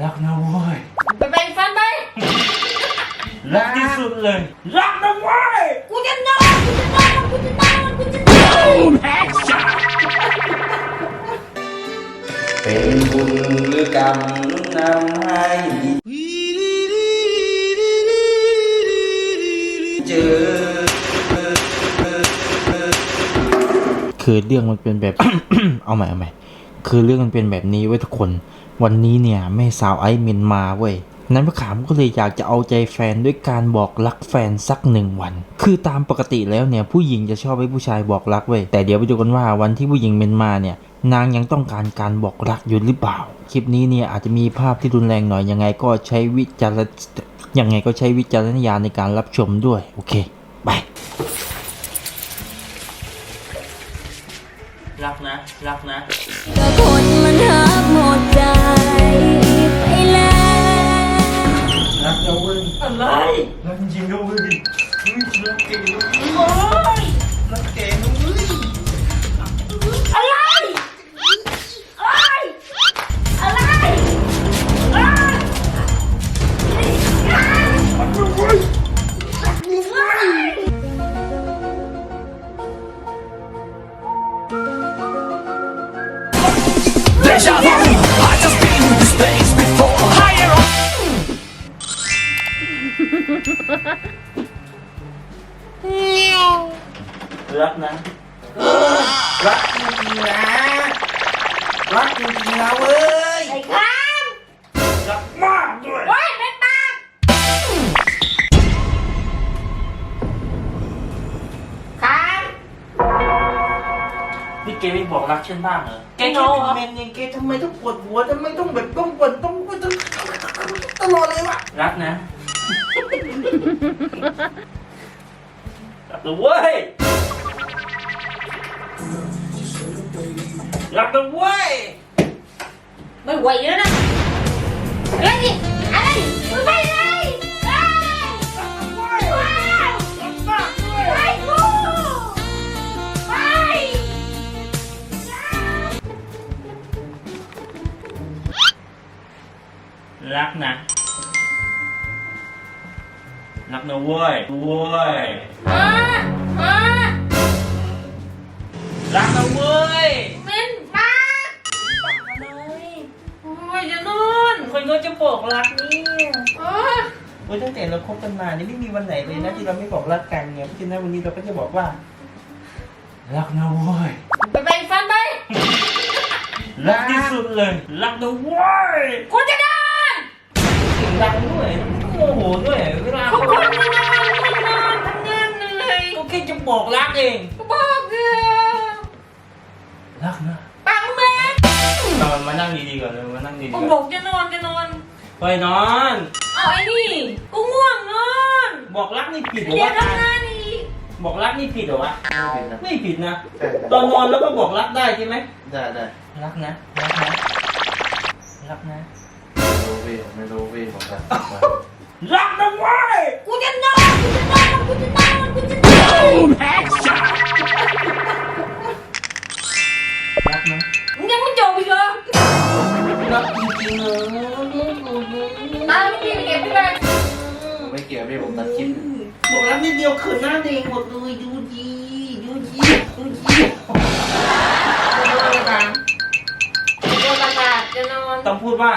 รักนะเว้ยไปแบ่งฟันไป รักที่สุดเลย รักนะเว้ยกูจะนอนกูจะนอนกูจะนอนกูจะนอนเป็นบุญหรือกรรมนำให้เจอ คือเรื่องมันเป็นแบบ เอาใหม่เอาใหม่ คือเรื่องมันเป็นแบบนี้เว้ยทุกคน วันนี้เนี่ยแม่สาวไอซ์เมนมาเว้ยนั้นมะขามก็เลยอยากจะเอาใจแฟนด้วยการบอกรักแฟนสักหนึ่งวัน คือตามปกติแล้วเนี่ยผู้หญิงจะชอบให้ผู้ชายบอกรักเว้ยแต่เดี๋ยวไปดูกันว่าวันที่ผู้หญิงเมนมาเนี่ยนางยังต้องการการบอกรักอยู่หรือเปล่า คลิปนี้เนี่ยอาจจะมีภาพที่รุนแรงหน่อยยังไงก็ใช้วิจารยังไงก็ใช้วิจารณญาณในการรับชมด้วย โอเค ไป รักนะ รักนะ ก็คนมันหักหมดใจไปแล้วรักนะเว้ยอะไร รักจริงนะเว้ยเฮ้ยรักเก่งนะ รักนะรักจริงๆนะรักจริงๆนะเว้ยไนี่แกไม่บอกรักฉันบ้างเหรอแกไม่แค่รู้เป็นเมนยังแกทำไมต้องปวดหัวทำไมต้องแบบต้องปวดต้องปวดต้องตลอดเลยวะรักนะรักนะเว้ยรักนะเว้ยไม่ไหวแล้วนะอะไรนี่อะไรมึงไปเรักนะ รักนะเว้ยเว้ยมามารักนะเว้ยเม้นปากโอ้ยจะนอนคนก็จะบอกรักเนี่ยเออโอ้ยตั้งแต่เราคบกันมานี่ไม่มีวันไหนเลยนะที่เราไม่บอกรักกันไงเพราะฉะนั้นวันนี้เราก็จะบอกว่า รักนะเว้ยไปแบ่งฟันไปรักที่สุดเลย รักนะเว้ยกูจะนอนเสีย งดังด้วยโมโหด้วยเวลากูจะนอนกูจะนอนทำงานเหนื่อยก็แค่จะบอกรักเองบอกเธอรักนะปากแม่นอนมานั่งดีๆก่อนเลยมานั่งดีๆกูก่บอนอกจะนอนจะนอนไปนอน เอาไอ้นี่กูง่วงนอนบอกรักนี่ผิดเหรอเรียนวะทำงานอีกบอกรักนี่ผิดเหรอวะไม่ผิดนะใช่ตอนนอนแล้วก็บอกรักได้ใช่ไหมได้ได้รักนะรักนะรักนะ ไม่รู้พี่ไม่รู้พี่ผมจะรักนะเว้ยกูจะนอนกูจะนอนกูจะนอนกูจะนอนรักนะมึงยังไม่จบอีกเหรอรักจริงๆเลยตาไม่ดีเก็บไปเลยไม่เกี่ยวพี่ผมตัดคลิปบอกรักนิดเดียวเขินหน้าเด็กหมดเลยดูดีดูดีดูดีจะนอนกันจะประกาศจะนอนต้องพูดว่า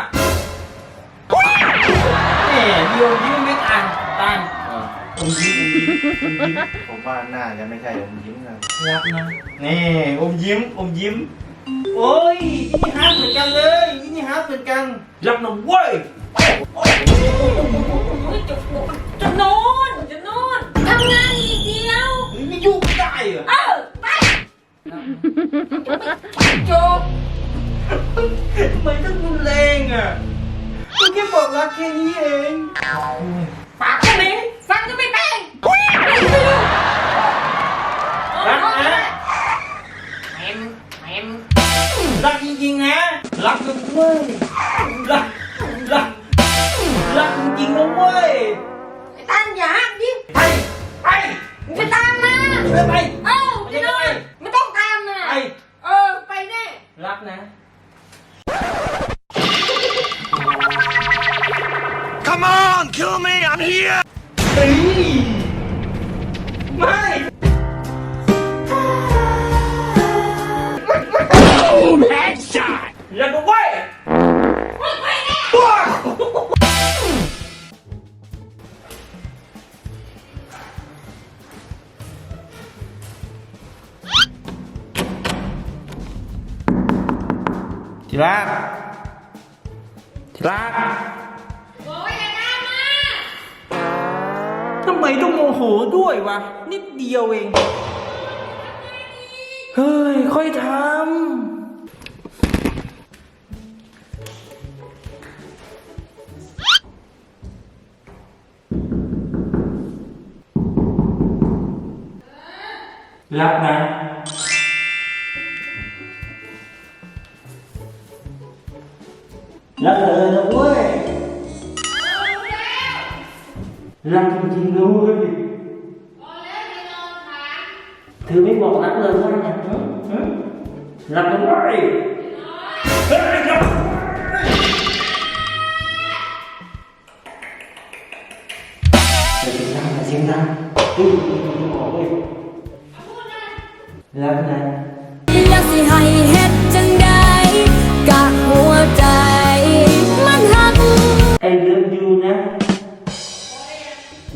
แหมเดียวยิ้มไม่ต่างต่างอ่าผมยิ้มผมยิ้มผมว่าน่าจะไม่ใช่ผมยิ้มกันรักนะนี่อมยิ้มอมยิ้ม โอ้ยนี่ฮาร์ดเหมือนกันเลยนี่ฮาร์ดเหมือนกันรักนะเว้ยเฮ้ยจะจะนอนจะนอนทำงานอีกเดียวเฮ้ยไม่ยุ่งได้เหรอเออไปจบทำไมต้องรุนแรงอะ ก็แค่บอกรักแค่นี้เอง ปากก็ไม่ฟันก็ไม่แป้งรักนะแม่มแม่มรักจริงๆนะ รักนะเว้ยรัก รัก รักจริงๆนะเว้ย ไอ้ตั้นอย่าหักดิ ไป ไปมึงไปตามมา ไปไป เอ้า Come on kill me I'm here เฮ้ยไม่แฮชช็อตแล้วก็ไว้ว้าวทีรักทีรักำไมต้องโมโหด้วยวะ นิดเดียวเอง เฮ้ย ค่อยทำรักนะรักเธอ รักจริงๆนะเว้ยพอแล้วอย่านอนค้าง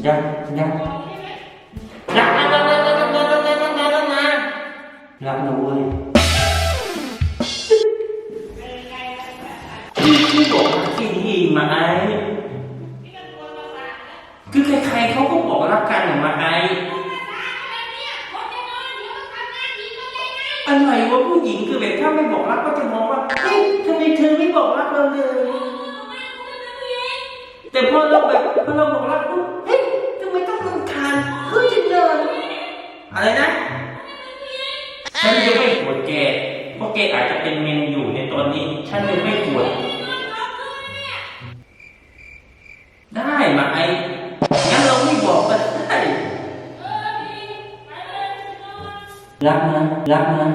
ยังยังรักนะรักนะรักนะรักนะรักนะรักนะรักนะเว้ยที่ที่บอกรักที่ดีมาไอ้คือใครๆเขาก็บอกรักกันออกมาไอ้อะไรวะผู้หญิงคือแบบถ้าไม่บอกรักก็จะมองว่าเฮ้ยทำไมเธอไม่บอกรักเราเลยแต่พอเราแบบพอเราบอกรัก อะไรนะฉันจะไม่โกรธแกเพราะแกอาจจะเป็นเมนอยู่ในตอนนี้ ฉันจะไม่โกรธได้มาไอ้งั้นเราไม่บอกก็ได้รักนะรักนะ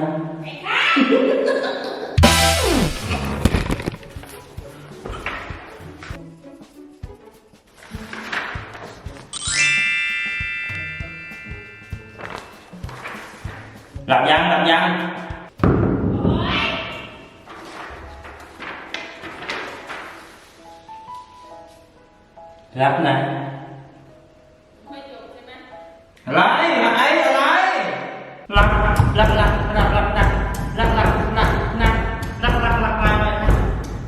รับรับรับรับนะรับรับนะนะรับรับรับมาเลยนะ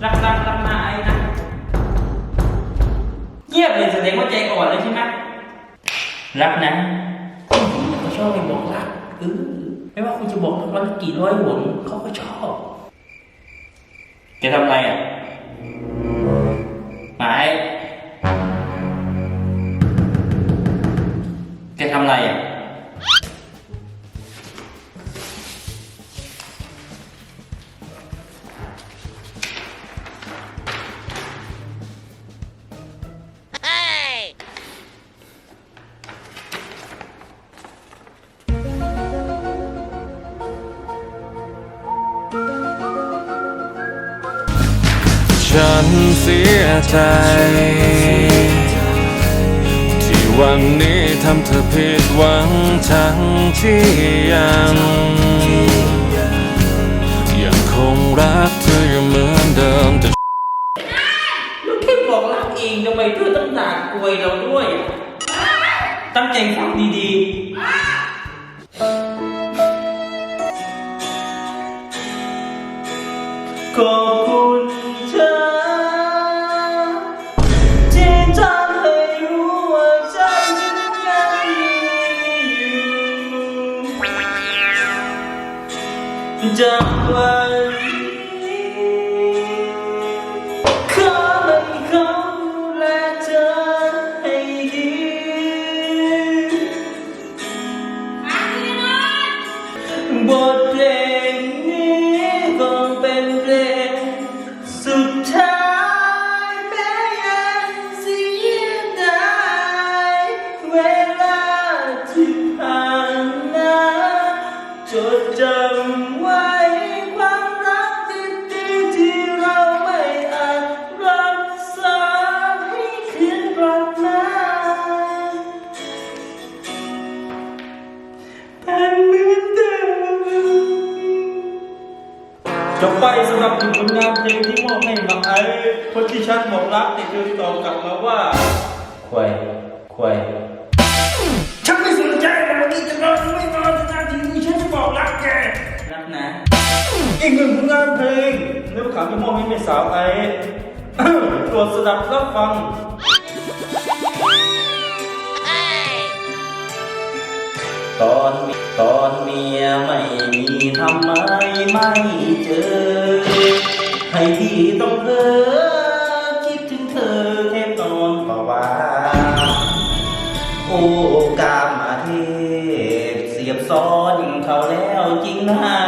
รับรับรับมาไอ้นะเงียบเลยแสดงว่าใจอ่อนเลยใช่ไหมรับนะเขาชอบไปบอกรักเออ ไม่ว่าคุณจะบอกรักวันกี่ร้อยหนเขาก็ชอบจะทำไรอะหมายจะทำไรอะ ฉันเสียใจ ที่วันนี้ทำเธอผิดหวังทั้งที่ยัง ยังคงรักเธออยู่เหมือนเดิมแต่ลูกแค่บอกรักเองทำไมเธอต้องด่ากลวยเราด้วย ตั้งใจฟังดีๆ จากวัน จบไปสำหรับหนึ่งผลงานเพลงที่มอบให้มาไอ้คนที่ฉันบอกรักแต่เธอตอบกลับมาว่าควายควายฉันไม่สนใจนะวันนี้จะนอนไม่นอนจะนานทีนี้ฉันจะบอกรักแกรักนะอีกหนึ่งผลงานเพลงเนื้อขาวจะมอบให้แม่สาวไอ้ตรวจสดับรับฟังตอน ตอนเมียไม่มีทำไมไม่เจอ ให้ที่ต้องเพ้อคิดถึงเธอแค่ตอนป่าวาโอ้กามาเทพเสียบซ้อนเขาแล้วจริงนะ